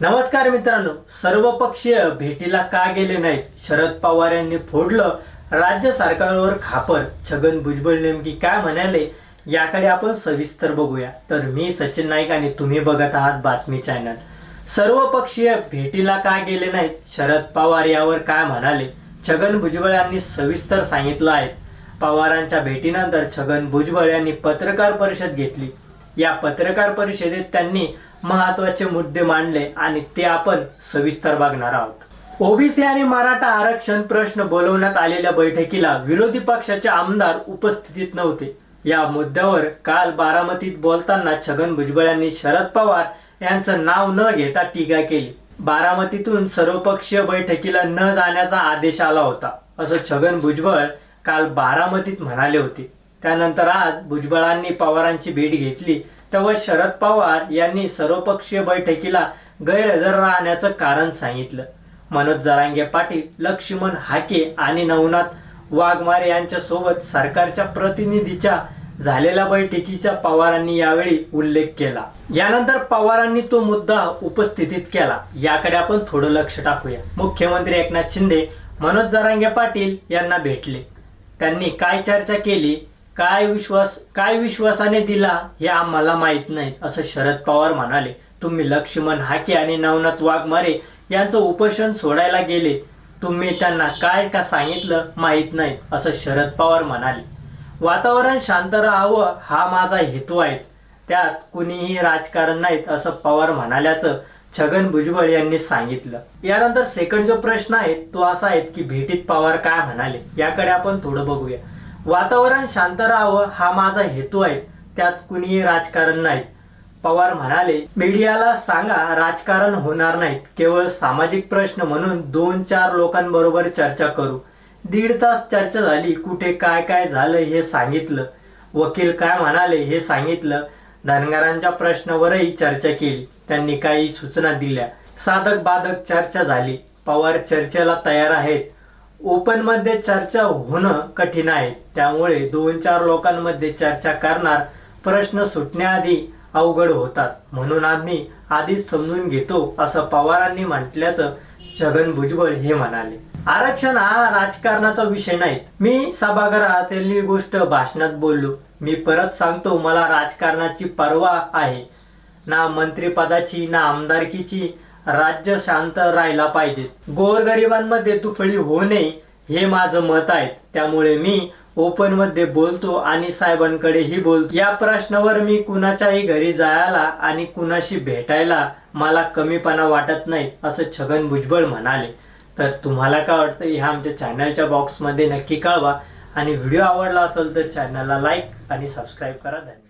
नमस्कार मित्रांनो सर्वपक्षीय भेटीला का गेले नाहीत? शरद पवार यांनी फोडलं. राज्य सरकारवर खापर. छगन भुजबळ नेमकी काय म्हणाले याकडे आपण सविस्तर बघूया. तर मी सचिन नाईक आणि तुम्ही बघत आहात बातमी चॅनल. सर्वपक्षीय भेटीला का गेले नाहीत? शरद पवार यावर काय म्हणाले? छगन भुजबळ यांनी सविस्तर सांगितलं आहे. पवारांच्या भेटीनंतर छगन भुजबळ यांनी पत्रकार परिषद घेतली. या पत्रकार परिषदेत त्यांनी महत्त्वाचे मुद्दे मांडले आणि ते आपण सविस्तर बघणार आहोत. ओबीसी आणि मराठा आरक्षण प्रश्न बोलवण्यात आलेल्या बैठकीला विरोधी पक्षाचे आमदार उपस्थितीत नव्हते. या मुद्द्यावर काल बारामतीत बोलताना छगन भुजबळ यांनी शरद पवार यांचं नाव न घेता टीका केली. बारामतीतून सर्वपक्षीय बैठकीला न जाण्याचा आदेश आला होता असं छगन भुजबळ काल बारामतीत म्हणाले होते. त्यानंतर आज भुजबळांनी पवारांची भेट घेतली तेव्हा शरद पवार यांनी सर्वपक्षीय बैठकीला गैरहजर राहण्याचं कारण सांगितलं. मनोज जरांगे पाटील लक्ष्मण हाके आणि नवनाथ वाघमारे यांच्यासोबत सरकारच्या प्रतिनिधीच्या झालेल्या बैठकीचा पवारांनी यावेळी उल्लेख केला. यानंतर पवारांनी तो मुद्दा उपस्थितीत केला. याकडे आपण थोडं लक्ष टाकूया. मुख्यमंत्री एकनाथ शिंदे मनोज जरांगे पाटील यांना भेटले. त्यांनी काय चर्चा केली? काय विश्वास काय विश्वासाने दिला हे आम्हाला माहीत नाही असं शरद पवार म्हणाले. तुम्ही लक्ष्मण हाके आणि नवनाथ वाघमारे यांचं उपोषण सोडायला गेले. तुम्ही त्यांना काय का सांगितलं माहीत नाही असं शरद पवार म्हणाले. वातावरण शांत राहावं हा माझा हेतू आहे. त्यात कुणीही राजकारण नाहीत असं पवार म्हणाल्याचं छगन भुजबळ यांनी सांगितलं. यानंतर सेकंड जो प्रश्न आहे तो असा आहे की भेटीत पवार काय म्हणाले याकडे आपण थोडं बघूया. वातावरण शांत राहावं हा माझा हेतू आहे. त्यात कुणीही राजकारण नाही. पवार म्हणाले मीडियाला सांगा राजकारण होणार नाहीत केवळ सामाजिक प्रश्न म्हणून दोन चार लोकांबरोबर चर्चा करू. दीड तास चर्चा झाली कुठे काय काय झालं हे सांगितलं. वकील काय म्हणाले हे सांगितलं. धनगरांच्या प्रश्नावरही चर्चा केली. त्यांनी काही सूचना दिल्या. साधक बाधक चर्चा झाली. पवार चर्चेला तयार आहेत. ओपनमध्ये चर्चा होणं कठीण आहे. त्यामुळे दोन चार लोकांमध्ये चर्चा करणार प्रश्न सुटण्याआधी अवघड होतात. म्हणून आम्ही आधीच समजून घेतो असं पवारांनी म्हटल्याचं छगन भुजबळ हे म्हणाले. आरक्षण हा राजकारणाचा विषय नाही मी सभागृहातील गोष्ट भाषणात बोललो. मी परत सांगतो मला राजकारणाची पर्वा आहे. ना मंत्रिपदाची ना आमदारकीची राज्य शांत राहायला पाहिजे. गोरगरिबांमध्ये तुफळी होऊ नये हे माझं मत आहे. त्यामुळे मी ओपनमध्ये बोलतो आणि साहेबांकडेही बोलतो. या प्रश्नावर मी कुणाच्याही घरी जायला आणि कुणाशी भेटायला मला कमीपणा वाटत नाही असं छगन भुजबळ म्हणाले. तर तुम्हाला काय वाटतं? ह्या आमच्या चॅनलच्या बॉक्समध्ये नक्की कळवा. आणि व्हिडिओ आवडला असेल तर चॅनलला लाईक आणि सबस्क्राईब करा. धन्यवाद.